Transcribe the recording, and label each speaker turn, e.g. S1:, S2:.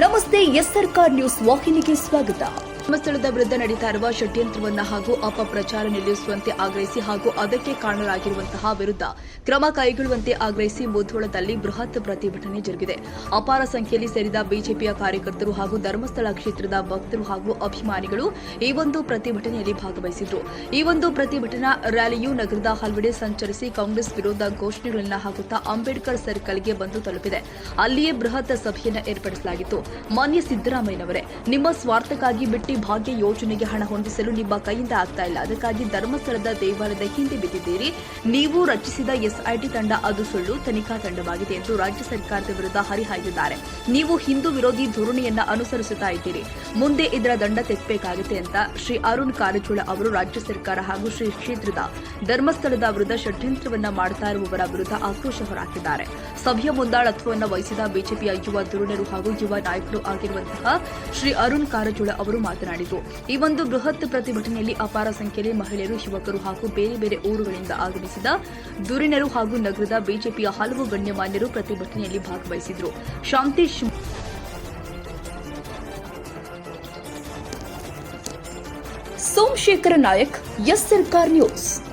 S1: ನಮಸ್ತೆ S Sarkar news ವಾಹಿನಿಗೆ ಸ್ವಾಗತ. ಧರ್ಮಸ್ಥಳದ ವಿರುದ್ಧ ನಡೀತಾ ಇರುವ ಷಡ್ಯಂತ್ರವನ್ನ ಹಾಗೂ ಅಪಪ್ರಚಾರ ನಿಲ್ಲಿಸುವಂತೆ ಆಗ್ರಹಿಸಿ ಹಾಗೂ ಅದಕ್ಕೆ ಕಾರಣರಾಗಿರುವಂತಹ ವಿರುದ್ಧ ಕ್ರಮ ಕೈಗೊಳ್ಳುವಂತೆ ಆಗ್ರಹಿಸಿ ಮುಧೋಳದಲ್ಲಿ ಬೃಹತ್ ಪ್ರತಿಭಟನೆ ಜರುಗಿದೆ. ಅಪಾರ ಸಂಖ್ಯೆಯಲ್ಲಿ ಸೇರಿದ ಬಿಜೆಪಿಯ ಕಾರ್ಯಕರ್ತರು ಹಾಗೂ ಧರ್ಮಸ್ಥಳ ಕ್ಷೇತ್ರದ ಭಕ್ತರು ಹಾಗೂ ಅಭಿಮಾನಿಗಳು ಈ ಒಂದು ಪ್ರತಿಭಟನೆಯಲ್ಲಿ ಭಾಗವಹಿಸಿದ್ರು. ಈ ಒಂದು ಪ್ರತಿಭಟನಾ ರ್ಯಾಲಿಯು ನಗರದ ಹಲವೆಡೆ ಸಂಚರಿಸಿ ಕಾಂಗ್ರೆಸ್ ವಿರೋಧ ಘೋಷಣೆಗಳನ್ನು ಹಾಕುತ್ತಾ ಅಂಬೇಡ್ಕರ್ ಸರ್ಕಲ್ಗೆ ಬಂದು ತಲುಪಿದೆ. ಅಲ್ಲಿಯೇ ಬೃಹತ್ ಸಭೆಯನ್ನ ಏರ್ಪಡಿಸಲಾಗಿತ್ತು. ಮಾನ್ಯ ಸಿದ್ದರಾಮಯ್ಯನವರೇ, ನಿಮ್ಮ ಸ್ವಾರ್ಥಕ್ಕಾಗಿ ಬಿಟ್ಟಿ ಭಾಗ್ಯ ಯೋಜನೆಗೆ ಹಣ ಹೊಂದಿಸಲು ನಿಮ್ಮ ಕೈಯಿಂದ ಆಗ್ತಾ ಇಲ್ಲ. ಅದಕ್ಕಾಗಿ ಧರ್ಮಸ್ಥಳದ ದೇವಾಲಯದ ಹಿಂದೆ ಬಿದ್ದಿದ್ದೀರಿ. ನೀವು ರಚಿಸಿದ ಎಸ್ಐಟಿ ತಂಡ ಅದು ಸುಳ್ಳು, ತನಿಖಾ ತಂಡವಾಗಿದೆ ಎಂದು ರಾಜ್ಯ ಸರ್ಕಾರದ ವಿರುದ್ಧ ಹರಿಹಾಯ್ದಿದ್ದಾರೆ. ನೀವು ಹಿಂದೂ ವಿರೋಧಿ ಧೋರಣೆಯನ್ನ ಅನುಸರಿಸುತ್ತಾ ಇದ್ದೀರಿ. ಮುಂದೆ ಇದರ ದಂಡ ತೆಪ್ಪಬೇಕಾಗುತ್ತೆ ಅಂತ ಶ್ರೀ ಅರುಣ್ ಕಾರಜೋಳ ಅವರು ರಾಜ್ಯ ಸರ್ಕಾರ ಹಾಗೂ ಶ್ರೀ ಕ್ಷೇತ್ರದ ಧರ್ಮಸ್ಥಳದ ವಿರುದ್ಧ ಷಡ್ಯಂತ್ರವನ್ನ ಮಾಡ್ತಾ ಇರುವವರ ವಿರುದ್ಧ ಆಕ್ರೋಶ ಹೊರಹಾಕಿದ್ದಾರೆ. ಸಭೆಯ ಮುಂದಾಳತ್ವವನ್ನು ವಹಿಸಿದ ಬಿಜೆಪಿಯ ಯುವ ಧೋರಣರು ಹಾಗೂ ಯುವ ನಾಯಕರು ಆಗಿರುವಂತಹ ಶ್ರೀ ಅರುಣ್ ಕಾರಜೋಳ ಅವರು ಮಾತನಾಡಿದರು ಈ ಒಂದು ಬೃಹತ್ ಪ್ರತಿಭಟನೆಯಲ್ಲಿ ಅಪಾರ ಸಂಖ್ಯೆಯಲ್ಲಿ ಮಹಿಳೆಯರು, ಯುವಕರು ಹಾಗೂ ಬೇರೆ ಬೇರೆ ಊರುಗಳಿಂದ ಆಗಮಿಸಿದ ದುರಿನರು ಹಾಗೂ ನಗರದ ಬಿಜೆಪಿಯ ಹಲವು ಗಣ್ಯಮಾನ್ಯರು ಪ್ರತಿಭಟನೆಯಲ್ಲಿ ಭಾಗವಹಿಸಿದರು. ಶಾಂತಿ ಶ್- ಸೋಮಶೇಖರ ನಾಯಕ್, ಎಸ್ ಸರ್ಕಾರ್ ನ್ಯೂಸ್.